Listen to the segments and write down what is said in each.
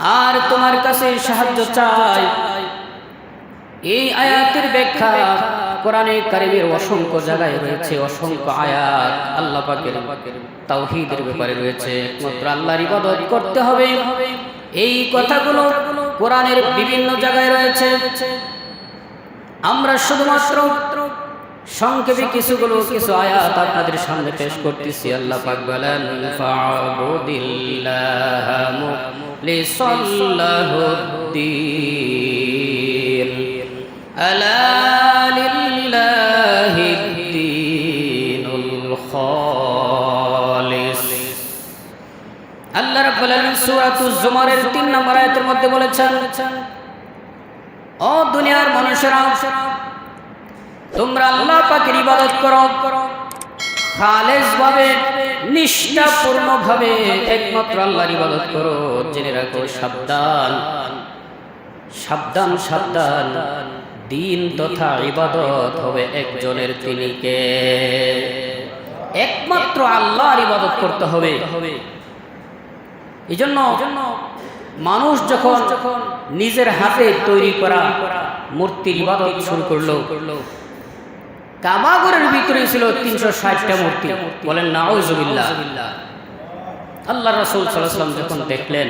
আর তোমার কাছে সাহায্য চাই। এই আয়াতের ব্যাখ্যা কোরআনে কারিমের অসংখ্য জায়গায় রয়েছে, অসংখ্য আয়াত। আল্লাহ পাকের তাওহীদের ব্যাপারে রয়েছে। একমাত্র আল্লাহর ইবাদত করতে হবে। এই কথাগুলো কোরআনের বিভিন্ন জায়গায় রয়েছে। আমরা শুধুমাত্র সংক্ষেপে কিছুগুলো কিছু আয়াত আপনাদের সামনে পেশ করতেছি। আল্লাহ পাক বলেন ফাবুদিল্লাহ মুখলিসাল্লাহুদ্দিন। আলা লিল্লাহিদ্দীনুল খালিস আল্লাহ রাব্বুল আলামিন সূরাতুজ জুমারের 3 নম্বর আয়াতের মধ্যে বলেছেন ও দুনিয়ার মানুষেরা তোমরা আল্লাহ পাকের ইবাদত করো। খালেজ ভাবে নিষ্ঠাপূর্ণ ভাবে একমাত্র আল্লাহর ইবাদত করো। জেনে রাখো, সাবধান। সাবধান সাবধান। দিন তথা ইবাদত হবে একজনের তিনিকে একমাত্র আল্লাহর ইবাদত করতে হবে। এই জন্য মানুষ যখন যখন নিজের হাতে তৈরি করা মূর্তির ইবাদত শুরু করল কাবাগরের ভিতরে ছিল তিনশো ষাটটা মূর্তি। বলেন, নাউজুবিল্লাহ। আল্লাহ রসুল সাল্লাম যখন দেখলেন,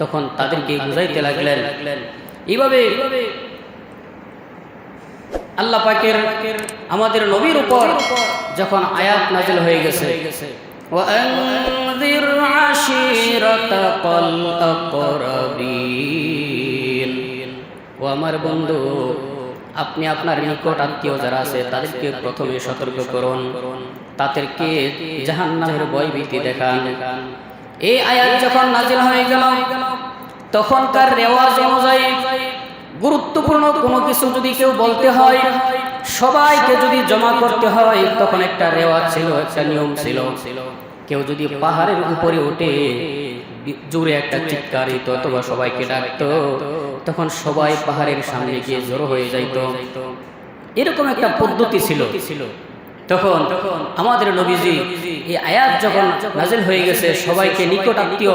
তখন তাদেরকে বুঝাইতে লাগলেন এইভাবে আল্লাহ পাকের আমাদের নবীর উপর যখন আয়াত নাজিল হয়ে গেছে ও আমার বন্ধু আপনি আপনার নিকট আত্মীয় যারা আছে, তাদেরকে প্রথমে সতর্ক করুন। তাদেরকে জাহান্নামের ভয় ভীতি দেখান। এই আয়াত যখন নাজিল হয়ে গেল, তখনকার রেওয়াজ অনুযায়ী গুরুত্বপূর্ণ কোনো কিছু যদি কেউ বলতে হয়, সবাইকে যদি জমা করতে হয়, তখন একটা রেওয়াজ ছিল, একটা নিয়ম ছিল। কেউ যদি পাহাড়ের উপরে উঠে জোরে একটা চিৎকার দিত, অথবা সবাইকে ডাকতো তখন সবাই পাহাড়ের সামনে গিয়ে জড়ো হয়ে যাইত। এরকম একটা পদ্ধতি ছিল। তখন আমাদের নবীজি এই আয়াত যখন নাজিল হয়ে গেছে সবাইকে নিকট আত্মীয়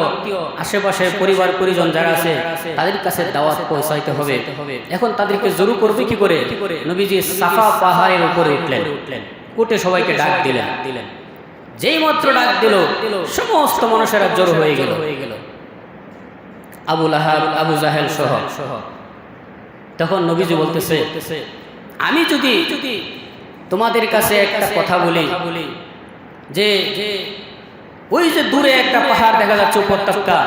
আশেপাশে পরিবার পরিজন যারা আছে তাদের কাছে দাওয়াত পৌঁছাইতে হবে। এখন তাদেরকে জরু করবে কি করে? নবীজি সাফা পাহাড়ের উপরে উঠলেন। উঠলেন। উঠে সবাইকে ডাক দিলেন। দিলেন। যেই মাত্র ডাক দিল সমস্ত মানুষেরা জড়ো হয়ে গেল। হয়ে গেল। আবুল আহাব আবু জাহেল সহ। তখন নবীজি বলতেছে, আমি যদি তোমাদের কাছে একটা কথা বলি, যে ওই যে দূরে একটা পাহাড় দেখা যাচ্ছে উপত্যকা,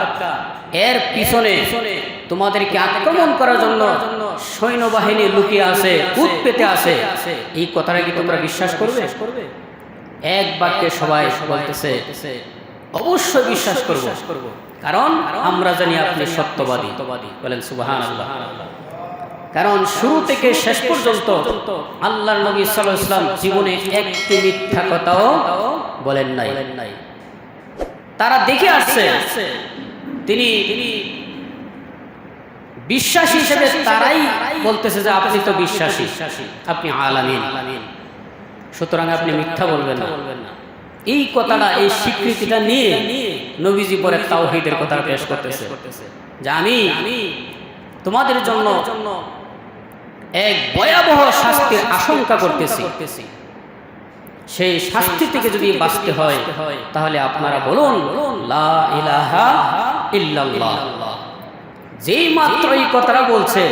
এর পিছনে তোমাদেরকে আক্রমণ করার জন্য সৈন্যবাহিনী লুকিয়ে আছে কুদ পেতে আছে, এই কথাটা কি তোমরা বিশ্বাস করবে? এক বাক্যে সবাই বলতেছে, অবশ্যই বিশ্বাস করব। কারণ আমরা জানি আপনি সত্যবাদী। বলেন সুবাহান কারণ শুরু থেকে শেষ পর্যন্ত আল্লাহর নবী সাল্লাহ ইসলাম জীবনে একটি মিথ্যা কথাও বলেন নাই। তারা দেখে আসছে তিনি বিশ্বাসী হিসেবে তারাই বলতেছে যে আপনি তো বিশ্বাসী। আপনি আলামিন। সুতরাং আপনি মিথ্যা বলবেন না। এই কথাটা এই স্বীকৃতিটা নিয়ে নবীজি পরে তাওহিদের কথা পেশ করতেছে। যে আমি তোমাদের জন্য এক ভয়াবহ শাস্তির আশঙ্কা করতেছি। সেই শাস্তি থেকে যদি বাঁচতে হয় তাহলে আপনারা বলুন যেই মাত্র এই কথাটা বলছে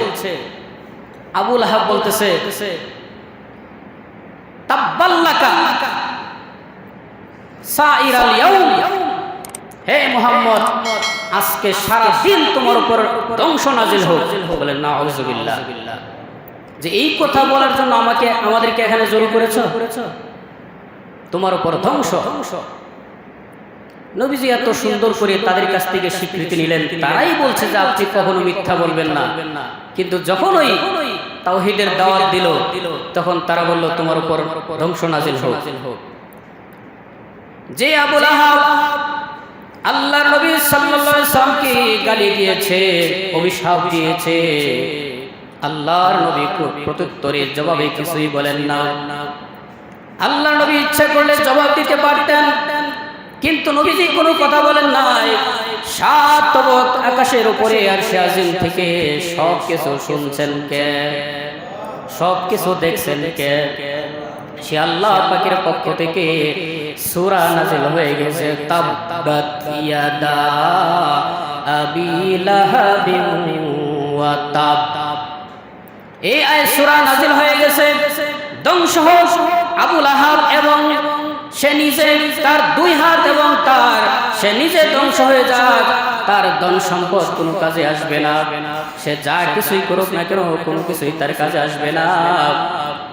আবুল আহাব বলতেছে তাব্বাল্লাকা সাইরাল ইয়াউম। হে মোহাম্মদ, আজকে সারা দিন তোমার উপর ধ্বংস নাজিল হোক। বলেন না আউযুবিল্লাহ যে এই কথা বলার জন্য আমাকে, আমাদেরকে এখানে জোর করেছ? তোমার উপর ধ্বংস। নবীজি এত সুন্দর করে তাদের কাছ থেকে স্বীকৃতি নিলেন। তারাই বলছে যে আপনি কখনো মিথ্যা বলবেন না। কিন্তু যখন ওই তাওহিদের দাওয়াত দিল, তখন তারা বলল, তোমার উপর ধ্বংস নাজিল হোক। যে আবুল আহাব আল্লাহর নবী সাল্লামকে গালি দিয়েছে? অভিশাপ দিয়েছে? আল্লাহর নবী প্রত্যুত্তরে জবাবে কিছুই বলেন না। আল্লাহর নবী ইচ্ছা করলে জবাব দিতে পারতেন, কিন্তু নবীজি কোনো কথা বলেন নাই। সাত আকাশের উপরে আর আজিম থেকে সব কিছু শুনছেন কে? সব কিছু দেখছেন কে? সে আল্লাহ পাকের পক্ষ থেকে সুরা নাজিল হয়ে গেছে তাব। এই আয় সুরা নাজিল হয়ে গেছে, ধ্বংস হোক আবু লাহাব এবং সে নিজে তার দুই হাত এবং তার, সে নিজে ধ্বংস হয়ে যাক। তার ধন সম্পদ কোনো কাজে আসবে না। সে যা কিছুই করুক না কেন, কোনো কিছুই তার কাজে আসবে না।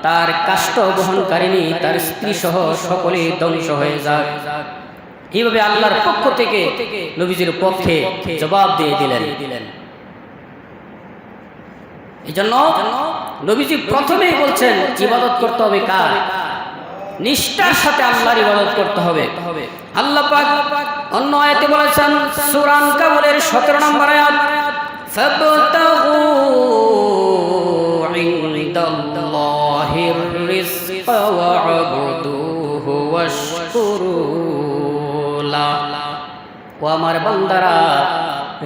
তার কাষ্ট বহনকারিনী তার স্ত্রী সহ সকলেই ধ্বংস হয়ে যাক। এইভাবে আল্লাহর পক্ষ থেকে নবীজির পক্ষে জবাব দিয়ে দিলেন। দিলেন এই জন্য নবীজি প্রথমেই বলছেন, ইবাদত করতে হবে কার? নিষ্ঠার সাথে আল্লাহর ইবাদত করতে হবে। আল্লাহ পাক অন্য আয়াতে বলেছেন, সূরা আনকাবুলের 17 নম্বর আয়াত ও আমার বান্দারা,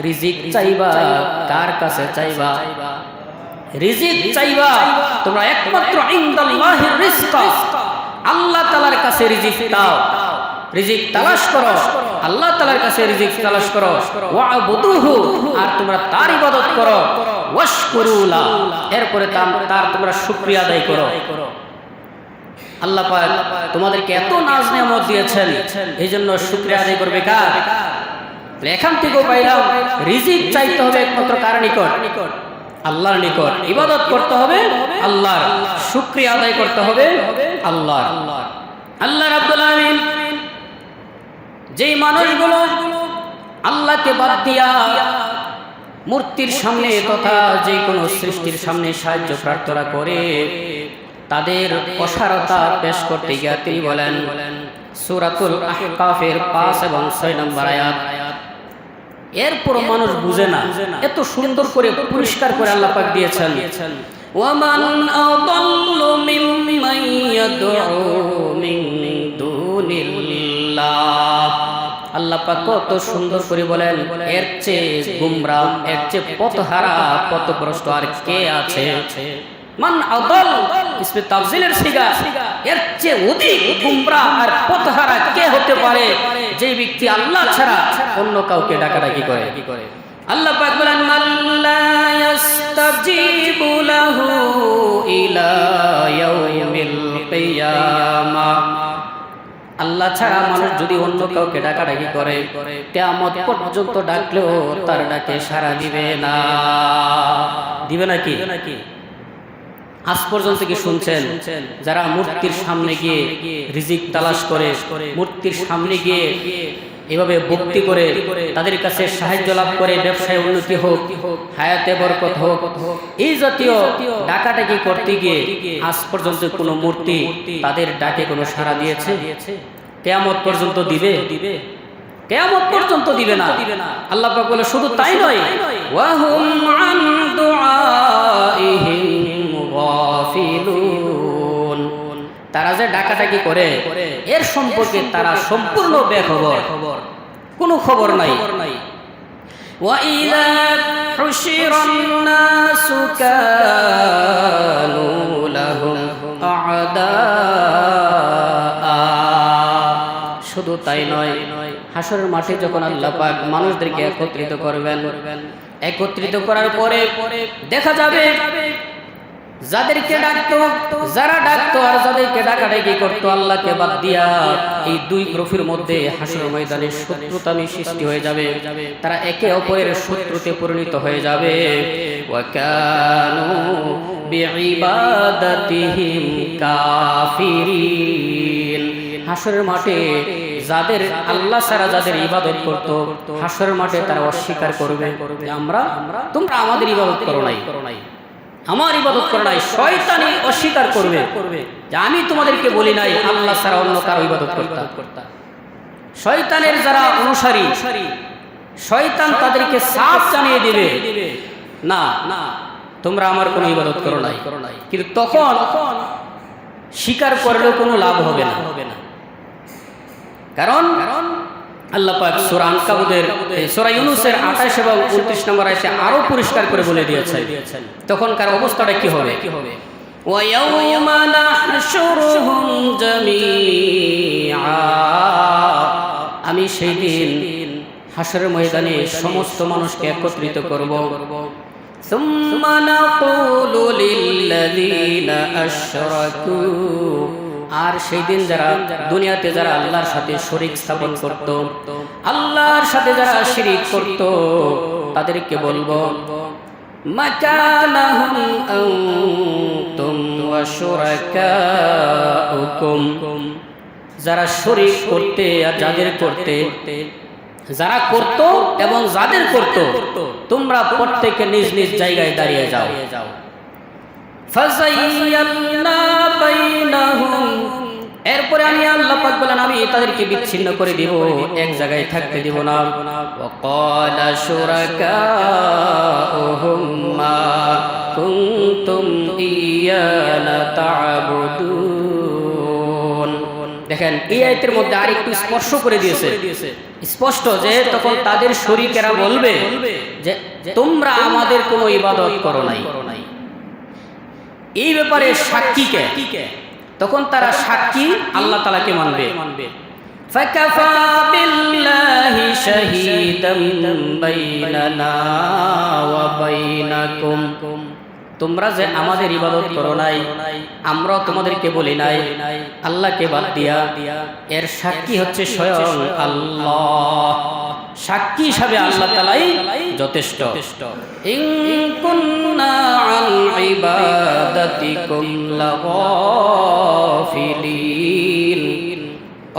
রিজিক চাইবা, কার কাছে চাইবা? রিজিক চাইবা, তোমরা একমাত্র ইনদাল্লাহির রিজক। আল্লাহ তালার কাছে রিজিক দাও। রিজিক তালাশ করো। আল্লাহ তাআলার কাছে রিজিক তালাশ করো। ওয়াবুদুহু, আর তোমরা তার ইবাদত করো। ওয়াশকুরুলা, এরপরে তার তোমরা শুকরিয়া আদায় করো। আল্লাহ পাক তোমাদেরকে এত নাজ নিয়ামত দিয়েছেন। এই জন্য শুকরিয়া আদায় করবে কার? এখান থেকেও পাইলাম, রিজিক চাইতে হবে একমাত্র কার নিকট? আল্লাহর নিকট। ইবাদত করতে হবে আল্লাহর। শুকরিয়া আদায় করতে হবে আল্লাহর আল্লাহ রাব্বুল আলামিন যেই মানুষগুলো আল্লাহকে বাদ দিয়া মূর্তির সামনে তথা যে কোনো সৃষ্টির সামনে সাহায্য প্রার্থনা করে, তাদের অসারতা পেশ করতে গিয়ে তিনি বলেন, সুরাতুল আহকাফের পাঁচ এবং ছয় নম্বর আয়াত এরপর মানুষ বুঝে না। এত সুন্দর করে পরিষ্কার করে আল্লাহ পাক দিয়েছেন ওয়ামান আদাল্লু মিম্মান ইয়াদউ মিন দুনিল্লাহ আল্লাহ পাক কত সুন্দর করে বলেন, এর চেয়ে গুমরা এর চেয়ে পথহারা, পথভ্রষ্ট আর কে আছে? মান আদল, ইসমে তাফজিলের সিগা এর চেয়ে অধিক গুমরা আর পথহারা কে হতে পারে? যে ব্যক্তি আল্লাহ ছাড়া অন্য কাউকে ডাকাডাকি করে। কি করে আল্লাহ পাক বলেন মাল্লা আল্লাহ ছাড়া মানুষ যদি অন্য কাউকে ডাকাডাকি করে, কেয়ামত পর্যন্ত ডাকলেও তার ডাকে সারা দিবে না। দিবে নাকি নাকি আজ পর্যন্ত কি শুনছেন? যারা মূর্তির সামনে গিয়ে রিজিক তালাশ করে, মূর্তির সামনে গিয়ে এভাবে ভক্তি করে তাদের কাছে সাহায্য লাভ করে ব্যবসায় উন্নতি হোক, হায়াতে বরকত হোক, এই জাতীয় ডাকাডাকি করতে গিয়ে আজ পর্যন্ত কোনো মূর্তি তাদের ডাকে কোনো সাড়া দিয়েছে? কেয়ামত পর্যন্ত দিবে? দিবে কেয়ামত পর্যন্ত দিবে না। আল্লাহ বলে শুধু তাই নয়, ওয়াহুম আন দুআইহিম গাফিলুন। তারা যে ডাকাডাকি করে এর সম্পর্কে তারা সম্পূর্ণ বেখবর কোনো খবর নাই وإذا حشر الناس كانوا لهم أعداء শুধু তাই নয় হাসরের মাঠে যখন আল্লাহ পাক মানুষদেরকে একত্রিত করবেন একত্রিত করার পরে দেখা যাবে যাদেরকে ডাকতো, যারা ডাকতো আর যাদেরকে ডাকাডাকি করতো, আল্লাহকে বাদ দিয়া এই দুই গ্রুপের মধ্যে হাসর ময়দানে শত্রুতামি সৃষ্টি হয়ে যাবে। তারা একে অপরের শত্রুতে পরিণত হয়ে যাবে। হাসরের মাঠে যাদের আল্লাহ ছাড়া যাদের ইবাদত করত, হাসরের মাঠে তারা অস্বীকার করবে আমরা, তোমরা আমাদের ইবাদত করো নাই। আমার ইবাদত করে নাই শয়তানি অস্বীকার করবে। যে আমি তোমাদেরকে বলি নাই আল্লাহ ছাড়া অন্য কারও ইবাদত করতাম শয়তানের যারা অনুসারী শয়তান তাদেরকে সাফ জানিয়ে দিবে। না না তোমরা আমার কোনো ইবাদত করো নাই। করো নাই। কিন্তু তখন স্বীকার করলেও কোনো লাভ হবে না। হবে না। কারণ আল্লাহ পাক সূরা আনকাবুতের এই সূরা ইউনূসের 28 এবং 29 নম্বর আয়াতে আরো পরিষ্কার করে বলে দিয়েছেন তখনকার অবস্থাটা কি হবে ويوم نحشرهم جميعا আমি সেই দিন হাসরের ময়দানে সমস্ত মানুষকে একত্রিত করব ثم نقول للذين أشركوا আর সেই দিন যারা দুনিয়াতে যারা আল্লাহর সাথে শরিক স্থাপন করত, আল্লাহর সাথে যারা শিরিক করত, তাদেরকে বলব যারা শরিক করতে আর যাদের করতে, যারা করত এবং যাদের করত, তোমরা প্রত্যেকে নিজ নিজ জায়গায় দাঁড়িয়ে যাও। এরপরে আমি আল্লাহ পাক বলেন, আমি তাদেরকে বিচ্ছিন্ন করে দিব, এক জায়গায় থাকতে দিব না। কলা সুরাকা ওহুম্মা কুন্তুম ইয়ানা তা'বুদুন দেখেন, এই আয়াতের মধ্যে আরেকটু স্পর্শ করে দিয়েছে। স্পষ্ট যে তখন তাদের শরীকেরা বলবে? যে তোমরা আমাদের কোনো ইবাদত করো নাই। এই ব্যাপারে সাক্ষীকে তখন তারা সাক্ষী আল্লাহ তালাকে মানবে فكفى بالله شهيدا بيننا وبينكم তোমরা যে আমাদের ইবাদত করো নাই আমরাও তোমাদেরকে বলি নাই আল্লাহকে বাদ দিয়া এর সাক্ষী হচ্ছে স্বয়ং আল্লাহ সাক্ষী হিসাবে আল্লাহ তালাই যথেষ্ট ইন কুন্না আন ইবাদাতিকুম লাগাফিলিন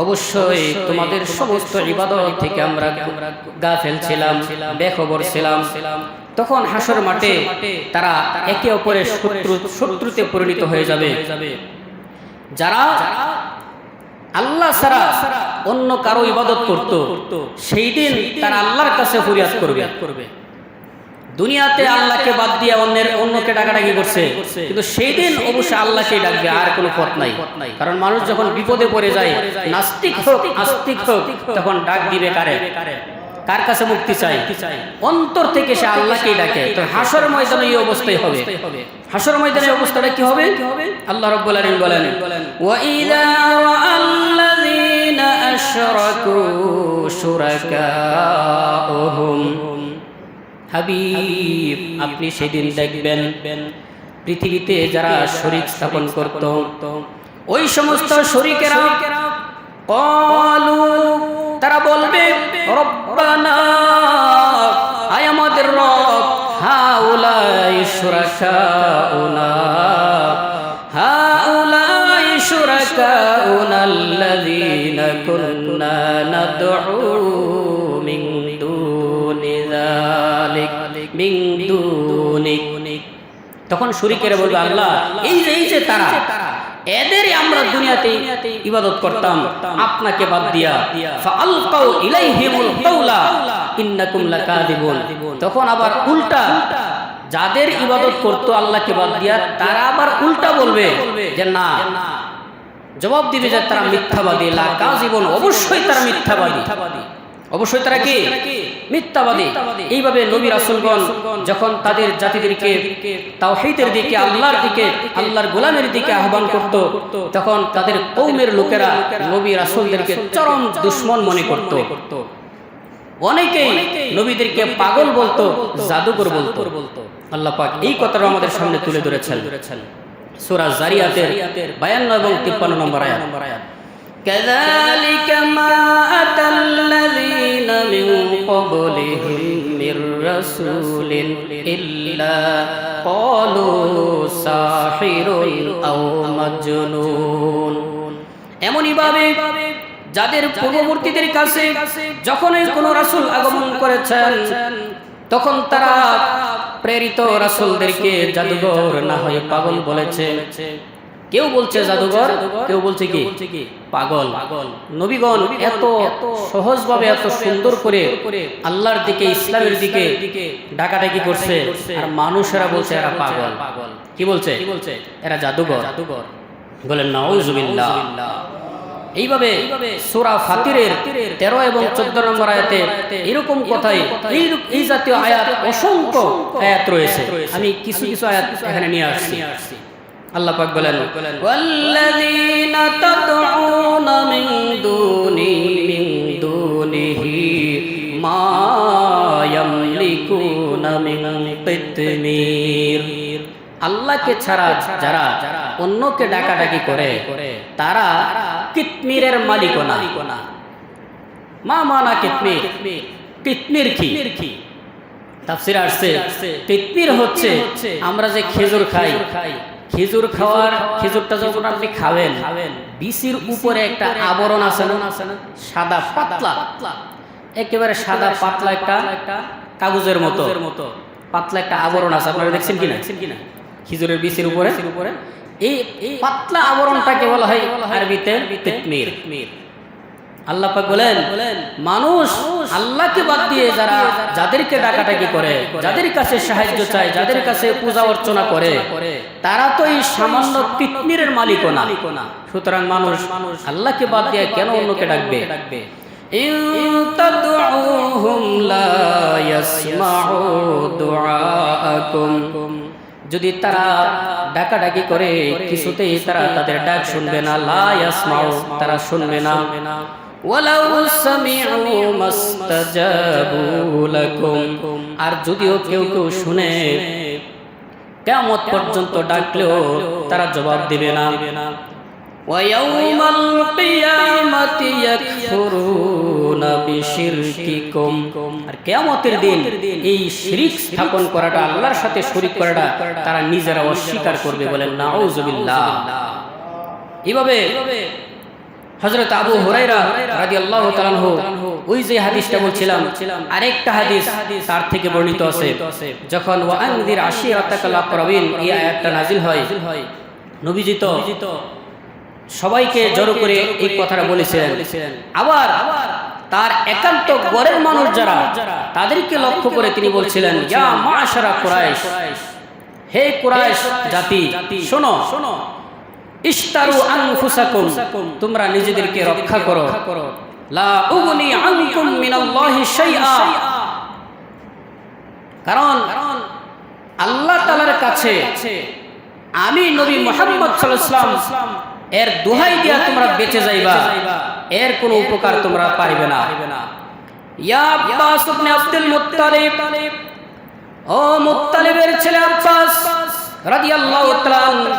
অবশ্যই তোমাদের সমস্ত ইবাদত থেকে আমরা গা ফেলছিলাম বেখবর ছিলাম। তখন হাসর মাঠে তারা একে অপরের শত্রু শত্রুতে পরিণত হয়ে যাবে। যারা আল্লাহ ছাড়া অন্য কারও ইবাদত করত সেই দিন তারা আল্লাহর কাছে ফরিয়াদ করবে। করবে। দুনিয়াতে আল্লাহকে বাদ দিয়ে অন্যের অন্যকে ডাকাডাকি করছে। কিন্তু সেই দিন অবশ্যই আল্লাহকে ডাকবে আর কোনো পথ নাই। কারণ মানুষ যখন বিপদে পড়ে যায় নাস্তিক হোক আস্তিক হোক তখন ডাক দিবে কারে? কার? কাছে মুক্তি চাই অন্তর থেকে সে আল্লাহকেই ডাকে। তো হাসর ময়দানে এই অবস্থায় হবে। হাসর ময়দানে অবস্থাটা কি হবে? আল্লাহ রাব্বুল আলামিন বলেন ওয়া ইযা রাআল্লাযীনা আশরাকু শুরাকাউহুম হাবিব, আপনি সেদিন দেখবেন পৃথিবীতে যারা শরীক স্থাপন করত, ওই সমস্ত শরীকেরা কলু, তারা বলবে আয় আমাদের রব, হাউলাই শুরাকাউনা হাউলাই শুরাকাউনা আল্লাযীনা কুন্না নাদউ তখন শরীকেরা বলবে, আল্লাহ, এই যে এই যে তারা এদের আমরা দুনিয়াতে ইবাদত করতাম, আপনাকে বাদ দিয়া। লাকাযিবুন। তখন আবার উল্টা, যাদের ইবাদত করতো আল্লাহকে বাদ দিয়া, তারা আবার উল্টা বলবে যে, না। জবাব দিবে যে, তারা মিথ্যাবাদী, লাকাযিবুন। অবশ্যই তারা মিথ্যাবাদী। অবশ্যই তারা কি? মিথ্যাবাদী। এইভাবে নবী রাসূলগণ যখন তাদের জাতিদেরকে তাও তাওহীদের দিকে আল্লাহর দিকে আল্লাহর গোলামের দিকে আহ্বান করত তখন তাদের কৌমের লোকেরা নবী রাসূলদেরকে চরম দুশ্মন মনে করত। অনেকেই নবীদেরকে পাগল বলতো জাদুকর বলতো। আল্লাহ পাক এই কথাটা আমাদের সামনে তুলে ধরেছেন। সূরা জারিয়াতের 52 এবং 53 নম্বর আয়াত। كذلك ما أتى الذين من قبلهم من رسول إلا قالوا ساحر أو مجنون এমনই ভাবে যাদের পূর্ববর্তীদের কাছে যখনই কোনো রাসূল আগমন করেছেন তখন তারা প্রেরিত রাসূলদেরকে জাদুঘর না হয়ে পাগল বলেছে কেউ বলছে জাদুঘর কেউ বলছে কি? পাগল। পাগল। নবীগণ এত সহজভাবে এত সুন্দর করে আল্লাহর দিকে ইসলামের দিকে ডাকাডাকি করছে। আর মানুষেরা বলছে এরা পাগল। কি বলছে? কি বলছে? এরা জাদুঘর। জাদুঘর। বলেন নাউজুবিল্লাহ। এইভাবে সূরা ফাতিরের তেরো এবং চোদ্দ নম্বর আয়াতে এরকম কথাই এই এই জাতীয় আয়াত অসংখ্য আয়াত রয়েছে। আমি কিছু কিছু আয়াত এখানে নিয়ে আসছি। আল্লাহ পাক বলেন ওয়াল্লাযীনা তাদউনা মিন দুনি মিন দুনিহি মা ইয়ামলিকুনা মিন কিতমির। আল্লাহকে ছাড়া যারা অন্যকে ডাকাডাকি করে তারা কিতমিরের মালিকও না। মা মানা কিতমির? কিতমির কি? তাফসির আসছে কিতমির হচ্ছে আমরা যে খেজুর খাই। খেজুর খাওয়ার খেজুরটা যখন আপনি খাবেন বিসির উপরে একটা আবরণ আছে না? সাদা পাতলা। একেবারে সাদা পাতলা একটা কাগজের মতো। পাতলা একটা আবরণ আছে। আপনারা দেখছেন কিনা? কিনা? খেজুরের বিচির উপরে। উপরে। এই এই পাতলা আবরণটাকে বলা হয় আরবিতে তিতমির। আল্লাহ পাক বলেন মানুষ আল্লাহকে বাদ দিয়ে যারা যাদেরকে ডাকাটাকি করে যাদের কাছে সাহায্য চায় যাদের কাছে পূজা অর্চনা করে তারা তো এই সামান্য মালিকও না। সুতরাং মানুষ আল্লাহকে বাদ দিয়ে কেন অন্যকে ডাকবে? যদি তারা ডাকাডাকি করে কিছুতেই তারা তাদের ডাক শুনবে না। লা ইয়াসমাউ তারা শুনবে না। ওয়ালাউ সামিউ মাস্তাজাবু লাকুম আর যদিও কেউ কেউ শুনে কিয়ামত পর্যন্ত ডাকলেও তারা জবাব দিবে না ويوم القيامة يكفرون بشرككم আর কিয়ামতের দিন এই শিরক স্থাপন করাটা আল্লাহর সাথে শরীক করাটা তারা নিজেরা অস্বীকার করবে বলেন নাউজুবিল্লাহ এভাবে হযরত আবু হুরায়রা রাদিয়াল্লাহু তাআলা ওই যে হাদিসটা বলছিলাম আরেকটা হাদিস তার থেকে বর্ণিত আছে। যখন ওয়ানদির আশিরাতাকাল আকরাবিন এই আয়াতটা নাজিল হয়। নবীজি তো সবাইকে জড়ো করে এই কথাটা বলেছিলেন। আবার তার একান্ত গড়ের মানুষ যারা তাদেরকে লক্ষ্য করে তিনি বলছিলেন ইয়া মাশারা কুরাইশ হে কুরাইশ জাতি শোনো শোনো ইশতারু আনফুসাকুম, তোমরা নিজেদেরকে রক্ষা করো। লা উগনি আনকুম মিনাল্লাহি শাইআ। কারণ আল্লাহ তাআলার কাছে আমি নবী মুহাম্মদ সাল্লাল্লাহু এর দোহাই দিয়া তোমরা বেঁচে যাইবা। এর কোনো উপকার তোমরা পারিবে না। ইয়া আব্বাস ইবনে আব্দুল মুত্তালিব, ও মুত্তালিবের ছেলে আব্বাস রাদিয়াল্লাহু তাআলা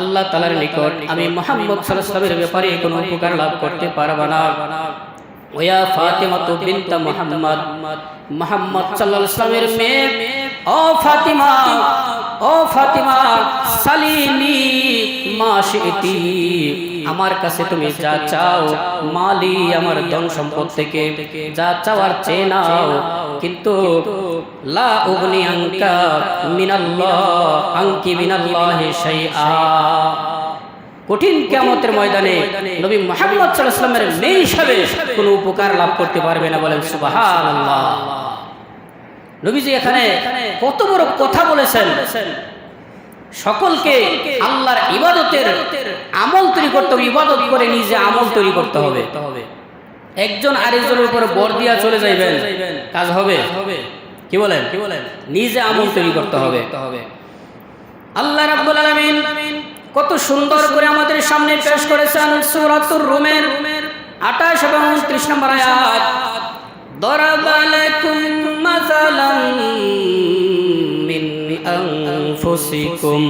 আল্লাহ তালার নিকট আমি মুহাম্মদ আলাইহি ব্যাপারে কোনো উপকার লাভ করতে পারব না। ওয়া ফাতিমা তো বিনতা মুহাম্মদ মুহাম্মদ সাল্লাল্লাহু আলাইহি ওয়াসাল্লামের মেয়ে। ও ফাতিমা ও ফাতিমা সালিনি মা শিতি আমার কাছে তুমি যা চাও, মালি আমার ধন সম্পদ থেকে যা চাওয়ার চেয়ে নাও। কিন্তু লা উগনি আনকা মিনাল্লাহ আনকি মিনাল্লাহি শাইআ। কঠিন কিয়ামতের ময়দানে নবী মুহাম্মদ মেয়ে হিসাবে কোনো উপকার লাভ করতে পারবে না বলেন সুবহানাল্লাহ। নবীজি এখানে কত বড় কথা বলেছেন। সকলকে আল্লাহর ইবাদতের আমল তৈরি করতে হবে ইবাদত করে নিজে আমল তৈরি করতে হবে। একজন আরেকজনের উপর বর দিয়া চলে যাইবেন। কাজ হবে। কি বলেন? কি বলেন? নিজে আমল তৈরি করতে হবে। আল্লাহ রাব্বুল আলামিন কত সুন্দর করে আমাদের সামনে পেশ করেছেন সূরাতুর রুমের 28 এবং 29 নম্বর আয়াত। দরাবালাকুম মাসালান মিন আনফুসিকুম।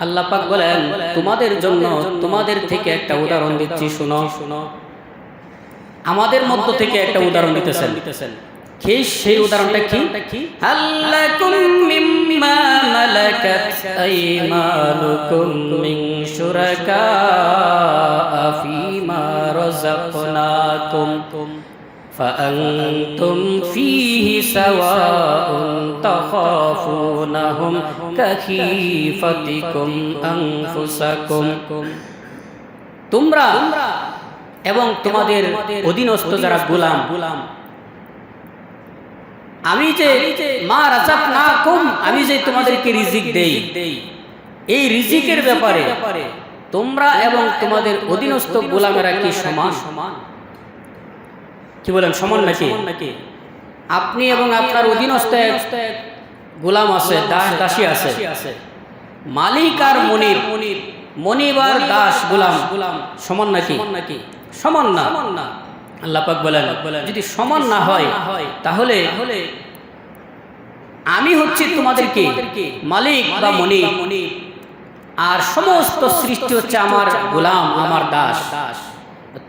আল্লাহ পাক বলেন তোমাদের জন্য তোমাদের থেকে একটা উদাহরণ দিচ্ছি শুনো। শুনো। আমাদের মধ্য থেকে একটা উদাহরণ দিতেছেন। কি সেই উদাহরণটা কি আল্লাকুম মিম্মা মালাকাত আইমানুকুম মিন শুরাকা ফীমা রাযাকনাকুম فأنتم فيه سواء تخافونهم كخيفتكم أنفسكم তোমরা এবং তোমাদের অধীনস্থ যারা গোলাম আমি যে মা রাজাক না কম আমি যে তোমাদেরকে রিজিক দেই। এই রিজিকের ব্যাপারে তোমরা এবং তোমাদের অধীনস্থ গোলামেরা কি সমান? সমান কি বলেন সমান নাকি? আপনি এবং আপনার অধীনস্থ গোলাম আছে দাস দাসী আছে। মালিক আর মনির মনিব আর দাস গোলাম গোলাম সমান নাকি? নাকি সমান না। আল্লাহ পাক বলেন যদি সমান না হয় তাহলে আমি হচ্ছি তোমাদেরকে মালিক বা মনিব। আর সমস্ত সৃষ্টি হচ্ছে আমার গোলাম আমার দাস।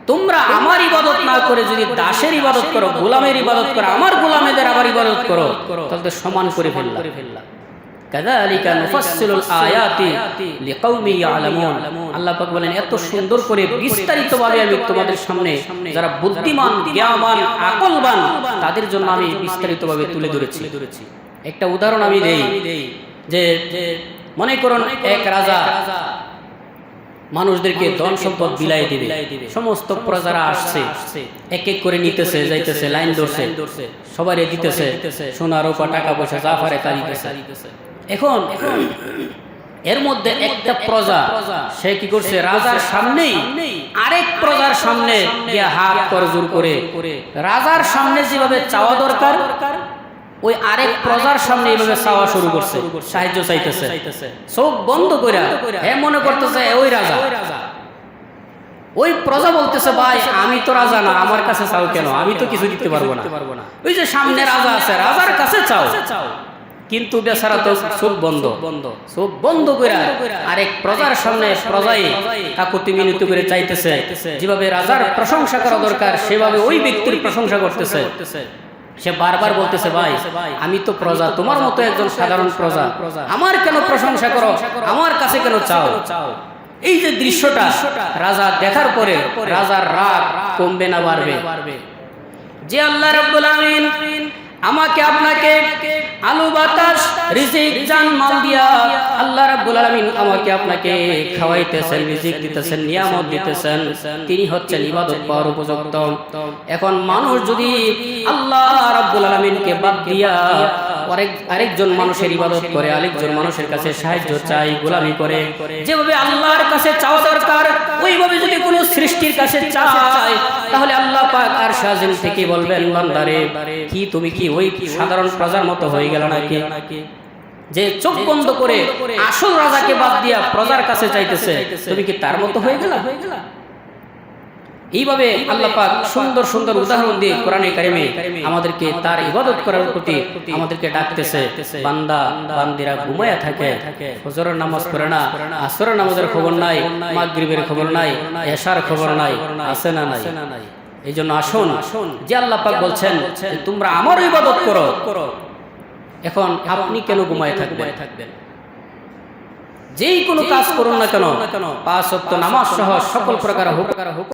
তোমরা আমার ইবাদত না করে যদি দাসের ইবাদত করো গোলামের ইবাদত করো আমার গোলামেদের আবার ইবাদত করো তাহলে সমান করে ফেললা। কাযালিকা নুফাসসিলুল আয়াতি লিকাউমি ইয়ালামুন। আল্লাহ পাক বলেন এত সুন্দর করে বিস্তারিতভাবে আমি তোমাদের সামনে যারা বুদ্ধিমান জ্ঞানবান আকলবান তাদের জন্য আমি বিস্তারিতভাবে তুলে ধরেছি। একটা উদাহরণ আমি দেই যে মনে করুন এক রাজা মানুষদেরকে ধন সম্পদ বিলাই দিবে। সমস্ত প্রজারা আসছে। এক এক করে নিতেছে যাইতেছে লাইন ধরছে। সবাই দিতেছে। সোনা রূপা টাকা পয়সা যা পারে তা দিতেছে। এখন এর মধ্যে একটা প্রজা সে কি করছে? রাজার সামনেই আরেক প্রজার সামনে গিয়া হাত করজোর করে। রাজার সামনে যেভাবে চাওয়া দরকার ওই আরেক প্রজার সামনে এইভাবে চাওয়া শুরু করছে সাহায্য চাইতেছে। চোখ বন্ধ করে হ্যাঁ মনে করতেছে ওই রাজা। ওই প্রজা বলতেছে ভাই আমি তো রাজা না আমার কাছে চাও কেন? আমি তো কিছু দিতে পারব না। ওই যে সামনে রাজা আছে রাজার কাছে চাও। চাও। কিন্তু বেচারা তো চোখ বন্ধ। বন্ধ। চোখ বন্ধ করে আরেক প্রজার সামনে প্রজাই কাকুতি মিনতি করে চাইতেছে। যেভাবে রাজার প্রশংসা করা দরকার সেভাবে ওই ব্যক্তির প্রশংসা করতেছে। সে বারবার বলতেছে ভাই আমি তো প্রজা তোমার মতো একজন সাধারণ প্রজা। আমার কেন প্রশংসা করো? আমার কাছে কেন চাও? এই যে দৃশ্যটা রাজা দেখার পরে রাজার রাগ কমবে না বাড়বে। যে আল্লাহ রাব্বুল আমিন আমাকে আপনাকে আলু বাতাস, রিজিক, জান, মাল দিয়া আল্লাহ রাব্বুল আলামিন আমাকে আপনাকে খাওয়াইতেছেন, রিজিক দিতেছেন, নিয়ামত দিতেছেন। তিনি হচ্ছেন ইবাদত পাওয়ার উপযুক্ত। এখন মানুষ যদি আল্লাহ রাব্বুল আলামিনকে বাদ দিয়া আরেক, আরেকজন মানুষের ইবাদত করে, আরেকজন মানুষের কাছে সাহায্য চাই গোলামি করে, যেভাবে আল্লাহর কাছে চাওয়া দরকার, ওইভাবে যদি কোনো সৃষ্টির কাছে চায় তাহলে আল্লাহ পাক আর থেকে বলবেন বান্দারে কি তুমি কি ওই সাধারণ প্রজার মতো হয়ে গেল নাকি? যে চোখ বন্ধ করে আসল রাজাকে বাদ দিয়া প্রজার কাছে চাইতেছে তুমি কি তার মতো হয়ে গেলা? হয়ে গেলা। এইভাবে আল্লাহ পাক সুন্দর সুন্দর উদাহরণ দিয়ে কোরআনে কারিমে আমাদেরকে তার ইবাদত করার প্রতি আমাদেরকে ডাকতেছে বান্দা বান্দিরা ঘুমায়া থাকে ফজরের নামাজ পড়ে না আসরের নামাজের খবর নাই মাগরিবের খবর নাই এশার খবর নাই আছে না নাই। এই জন্য আসুন। যে আল্লাহ পাক বলছেন তোমরা আমার ইবাদত করো। করো। এখন আপনি কেন ঘুমায় থাকবেন? যেই কোনো কাজ করুন না কেন পাঁচ সত্য নামাজ সহ সকল প্রকার হোক